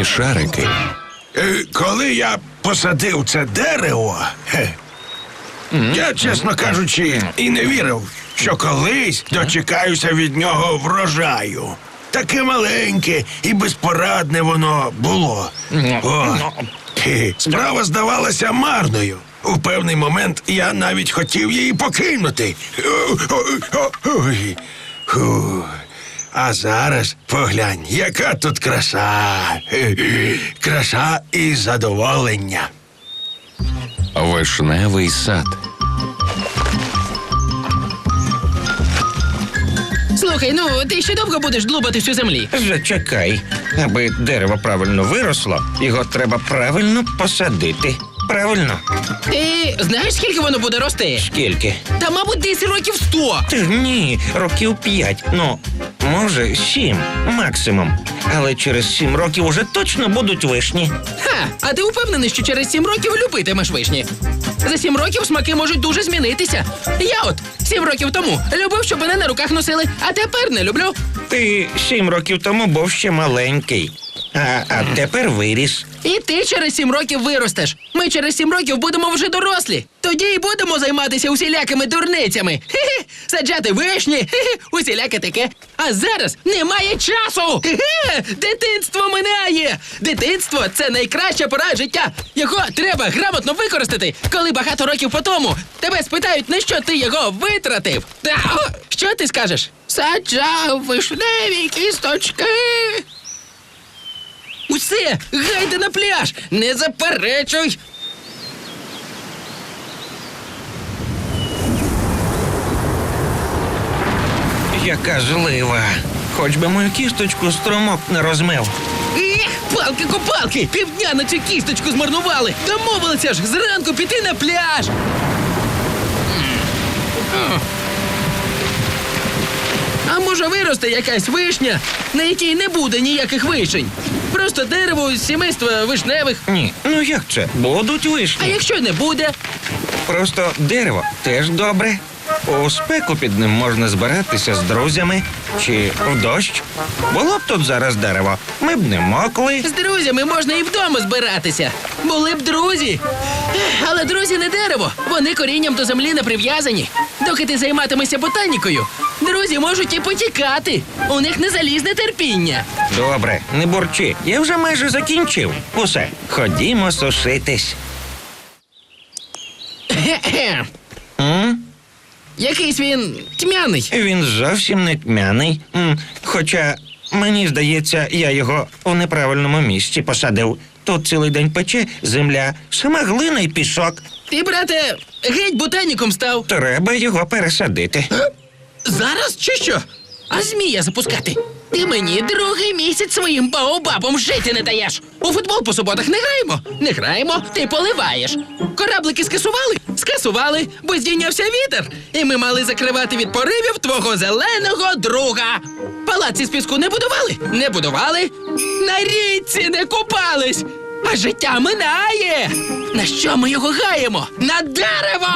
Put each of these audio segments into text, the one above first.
вогняні шарики. Е, Коли я посадив це дерево, хе, я, чесно кажучи, і не вірив, що колись дочекаюся від нього врожаю. Таке маленьке і безпорадне воно було. О, справа здавалася марною. У певний момент я навіть хотів її покинути. О, о, о, ой. А зараз поглянь, яка тут краса. Краса і задоволення. Вишневий сад. Слухай, ну ти ще довго будеш длубати всю землі. Зачекай. Аби дерево правильно виросло, його треба правильно посадити. Правильно? Ти знаєш, скільки воно буде рости? Скільки? Та, мабуть, десь років сто. Та ні, років п'ять. Ну, може, сім максимум. Але через сім років уже точно будуть вишні. Ха, а ти впевнений, що через сім років любитимеш вишні? За сім років смаки можуть дуже змінитися. Я от сім років тому любив, щоб мене на руках носили, а тепер не люблю. Ти сім років тому був ще маленький. А, а тепер виріс. І ти через сім років виростеш. Ми через сім років будемо вже дорослі. Тоді і будемо займатися усілякими дурницями. Хе-хе, саджати вишні, хе-хе, усіляке таке. А зараз немає часу. Хе-хе, дитинство минає. Дитинство це найкраща пора життя. Його треба грамотно використати, коли багато років по тому тебе спитають, на що ти його витратив. Та, о, що ти скажеш? Саджав вишневі кісточки. Усе, гайде на пляж! Не заперечуй! Яка злива. Хоч би мою кісточку струмок не розмив. Ех, палки-копалки! Півдня на цю кісточку змарнували! Домовилися ж зранку піти на пляж! А може виросте якась вишня, на якій не буде ніяких вишень? Просто дерево з сімейства вишневих. Ні, ну як це? Будуть вишні. А якщо не буде, Просто дерево теж добре. У спеку під ним можна збиратися з друзями чи в дощ. Було б тут зараз дерево. Ми б не мокли. з друзями можна і вдома збиратися. Були б друзі. Але друзі не дерево. Вони корінням до землі не прив'язані. Доки ти займатимешся ботанікою, друзі можуть і потікати. У них не залізне терпіння. Добре, не бурчи. Я вже майже закінчив. Усе, ходімо сушитись. М? Якийсь він тьмяний. Він зовсім не тьмяний. М, Хоча, мені здається, я його у неправильному місці посадив. Тут цілий день пече земля, сама глина й пісок. Ти, брате, геть ботаніком став. Треба його пересадити. Зараз чи що? А змія запускати? Ти мені другий місяць своїм баобабом жити не даєш. У футбол по суботах не граємо. Не граємо, ти поливаєш. Кораблики скасували? Скасували, бо здійнявся вітер. І ми мали закривати від поривів твого зеленого друга. Палаці з піску не будували? Не будували. На річці не купались. А життя минає. На що ми його гаємо? На дерево!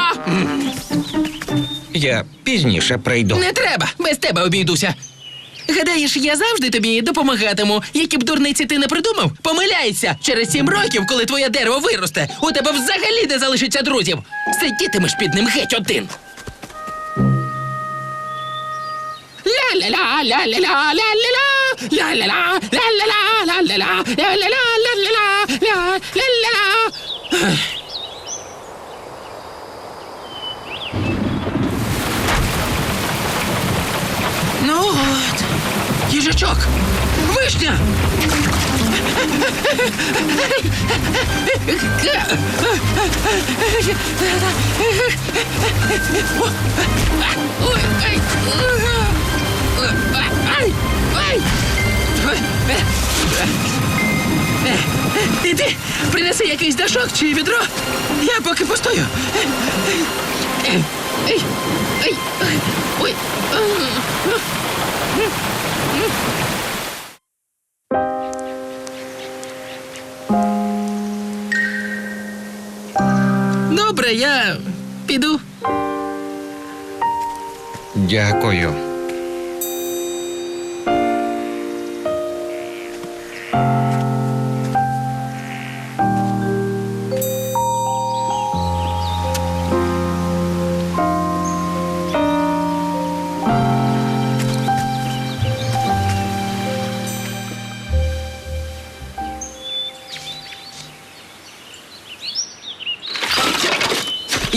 Я пізніше прийду. Не треба, без тебе обійдуся. Гадаєш, я завжди тобі допомагатиму. Які б дурниці ти не придумав, помиляйся. Через сім років, коли твоє дерево виросте, у тебе взагалі не залишиться друзів. Сидітимеш під ним геть один. Ля-ля-ля, Ну от, їжачок, вишня. Іди, принеси якийсь дашок чи відро. Я поки постою. Ей, ей, ой. Добре, я піду. Дякую.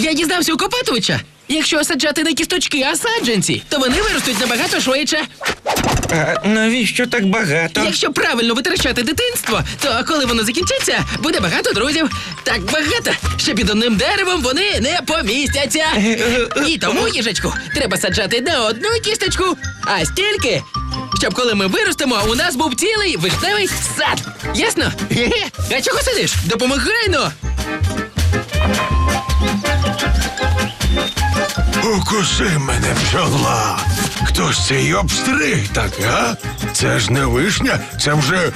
Я дізнався у Копатовича. Якщо саджати не кісточки, а саджанці, то вони виростуть набагато швидше. А навіщо так багато? Якщо правильно витрачати дитинство, то коли воно закінчиться, буде багато друзів. Так багато, що під одним деревом вони не помістяться. І тому, їжачку, треба саджати не одну кісточку, а стільки, щоб коли ми виростемо, у нас був цілий вишневий сад. Ясно? А чого сидиш? Допомагай ну! Укуси мене бджола. Хтось це й обстриг, так, а? Це ж не вишня, це вже е,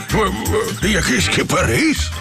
е, якийсь кипарис.